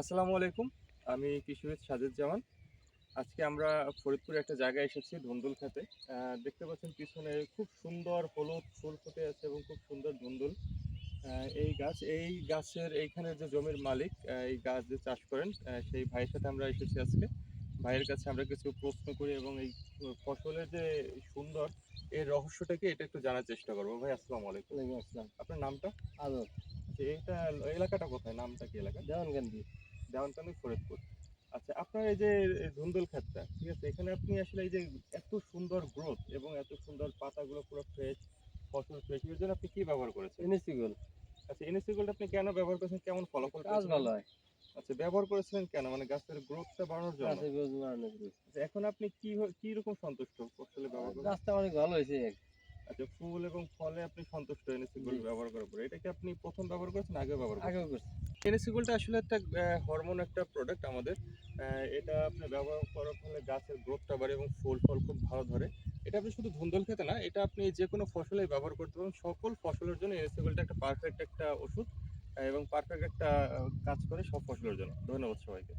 আসসালামু আলাইকুম আমি কৃষিবিদ সাজেদজামান। আজকে আমরা ফরিদপুরে একটা জায়গায় এসেছি ধুন্দুল খেতে। দেখতে পাচ্ছেন পিছনে খুব সুন্দর হলুদ ফুল ফুটে আছে এবং খুব সুন্দর ধুন্দুল। এই গাছ এই গাছের এইখানের যে জমির মালিক এই গাছ যে চাষ করেন সেই ভাইয়ের সাথে আমরা এসেছি আজকে। ভাইয়ের কাছে আমরা কিছু প্রশ্ন করি এবং এই ফসলের যে সুন্দর এই রহস্যটাকে এটা একটু জানার চেষ্টা করব। ভাই আসসালামু আলাইকুম। আসসালাম। আপনার নামটা? আদর। এইটা এলাকাটা কোথায়? নামটা কি এলাকা? দেওয়ানকান্দি দেওয়ানকান্দি ফরিদপুর। আচ্ছা আপনার এই যে ধুন্দুল ক্ষেতটা ঠিক আছে? এখানে আপনি আসলে এই যে এত সুন্দর গ্রোথ এবং এত সুন্দর পাতাগুলো পুরো ফ্রেশ ফসল ফ্রেশ এর জন্য আপনি কি ব্যবহার করেছেন? ইনিসিগুল আচ্ছা এনএসসি গোল্ড আপনি কেন ব্যবহার করেছেন? কেমন ফলাফল কাজ? ভালো হয়। আচ্ছা ব্যবহার করেছিলেন কেন? মানে গাছের গ্রোথটা বাড়ানোর জন্য? গাছে বেশ বাড়ানো করে। আচ্ছা, এখন আপনি কি কি রকম সন্তুষ্ট ফসলে ব্যবহার গাছটা অনেক ভালো হয়েছে। আচ্ছা ফুল এবং ফলে আপনি সন্তুষ্ট এনএসসি গোল্ড। ব্যবহার করার পরে এটা কি আপনি প্রথম ব্যবহার করেছেন আগে ব্যবহার করেছেন? আগেও করছে। এনএসসি গোল্ডটা আসলে একটা হরমোন একটা প্রোডাক্ট আমাদের। এটা আপনি ব্যবহার করার ফলে গাছের গ্রোথটা বাড়ে এবং ফুল ফল খুব ভালো ধরে। এটা আপনি শুধু ধুন্দল খেতে না এটা আপনি যে কোনো ফসলে ব্যবহার করতে পারেন। সকল ফসলের জন্য এনএসসি গোল্ডটা একটা পারফেক্ট একটা ওষুধ এবং পারফেক্ট একটা কাজ করে সব ফসলের জন্য। ধন্যবাদ সবাইকে।